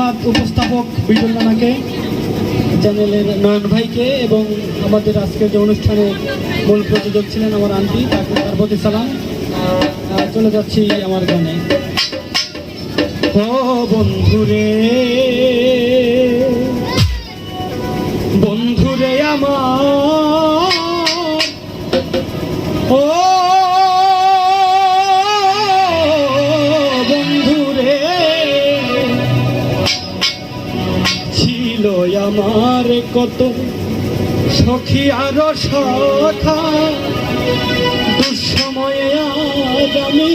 ধন্যবাদ উপস্থাপক বিটুল রানাকে চ্যানেলের নয়ন ভাইকে এবং আমাদের আজকের যে অনুষ্ঠানে মূল প্রযোজক ছিলেন আমার আন্টি, তাকে প্রতি সালাম। চলে যাচ্ছি আমার গানে। বন্ধুরে বন্ধুরে আমার, ও আমার কত সখী আর সখা। দুঃসময়ে আজ আমি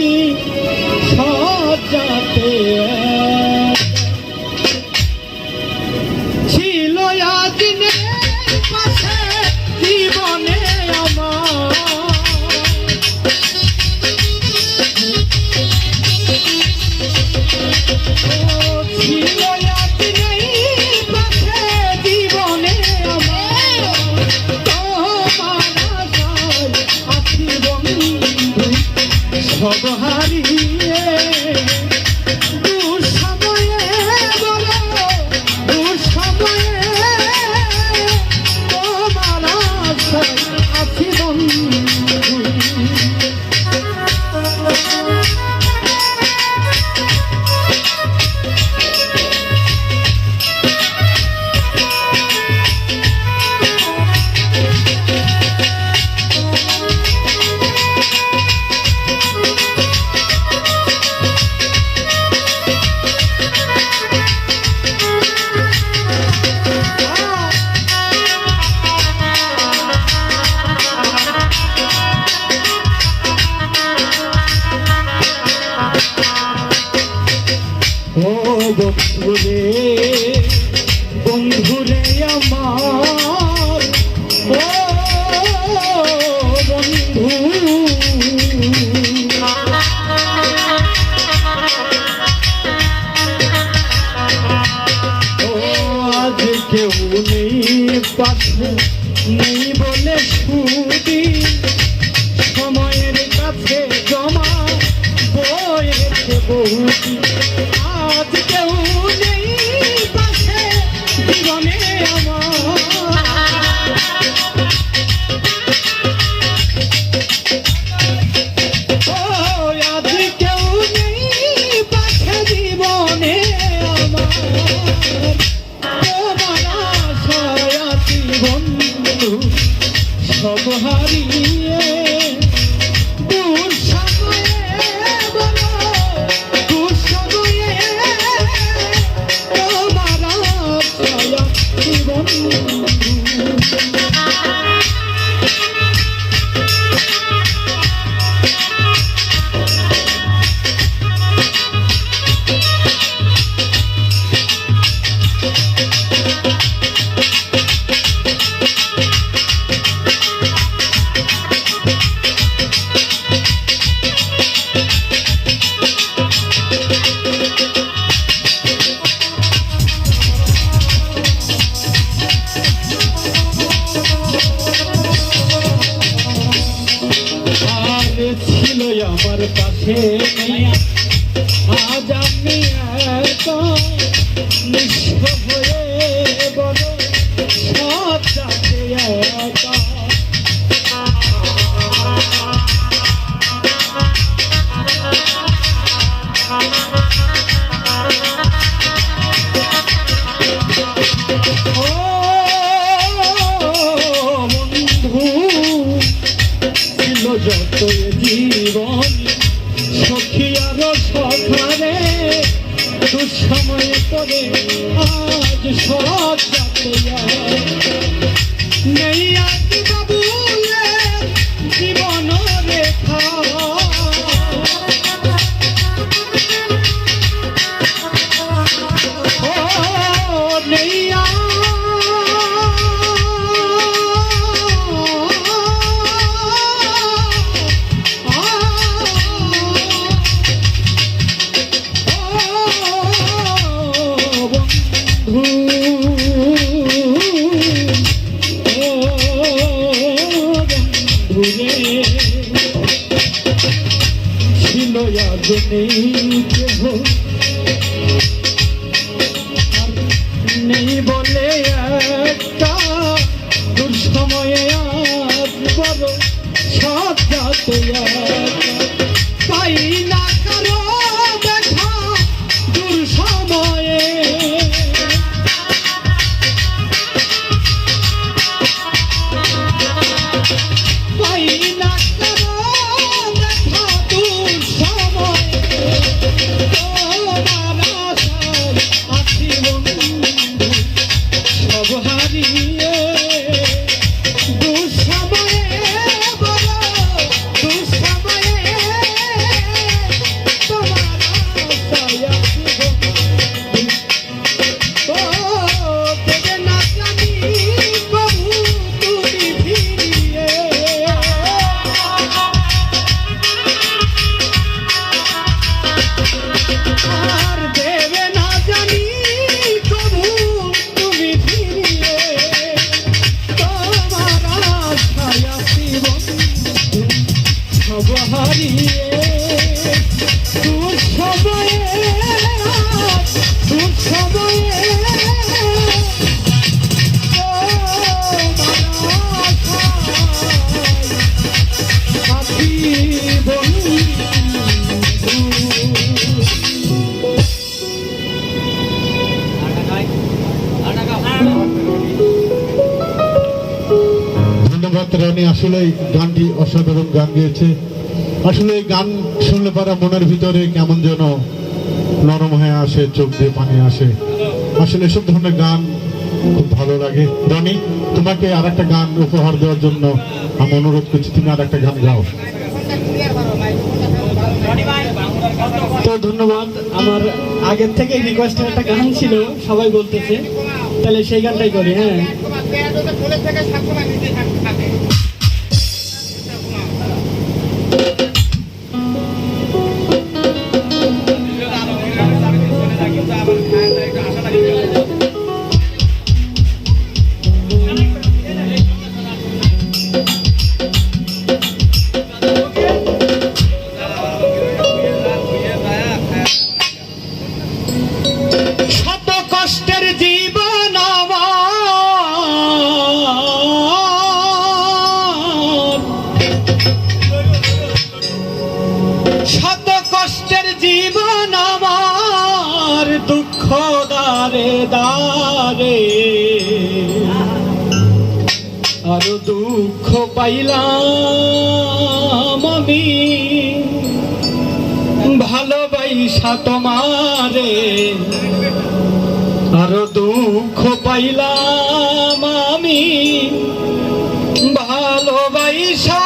সাজাতে বন্ধুরে বন্ধুরে আমার বন্ধু। আজ কেউ নেই পাশে নেই বলে সুদি জীবন সখী আর সখারে দুঃসময়ে পরে আজ যাতে নেই আজ বাবু জীবন রেখা। ও ঘুরে ছিল আজ নেই কেহ নেই বলে একটা দুঃসময়ে আজ বড় সাত আসলে এই গানটি অসাধারণ গান গেয়েছে। আসলে এই গান শুনলে পারা মনের ভিতরে কেমন যেন নরম হয়ে আসে, চোখ দিয়ে পানি আসে। আসলে এসব ধরনের গান খুব ভালো লাগে। রনি, তোমাকে আর একটা গান উপহার দেওয়ার জন্য আমি অনুরোধ করছি, তুমি আর একটা গান গাও। তো ধন্যবাদ। আমার আগের থেকে রিকোয়েস্টের একটা গান ছিল, সবাই বলতেছে। তাহলে সেই গানটাই করি হ্যাঁ। দারে। দারে আরও দুঃখ পাইলাম আমি। ভালোবাসা তোমারে। আরও দুঃখ পাইলাম আমি। ভালোবাসা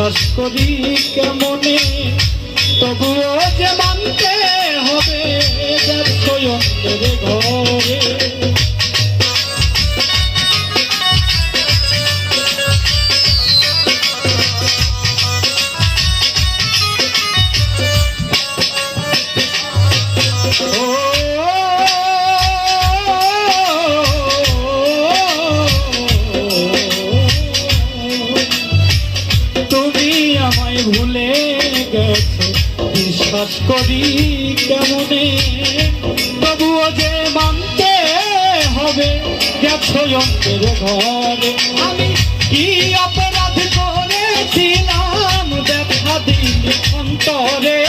বিশ্বাস করি কেমনে? তবুও আমায় ভুলে গেছো। বিশ্বাস করি কেমনে? তবুও যে মানতে হবে, গেছো যন্ত্রের ঘরে। আমি কি অপরাধ করেছিলাম? দেখা দিল অন্তরে।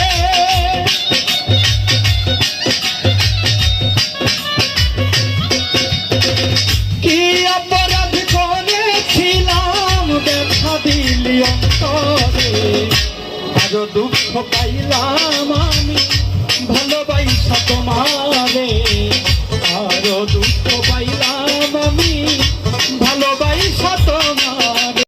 দুঃখ পাইলাম আমি। ভালোবাসা তোমার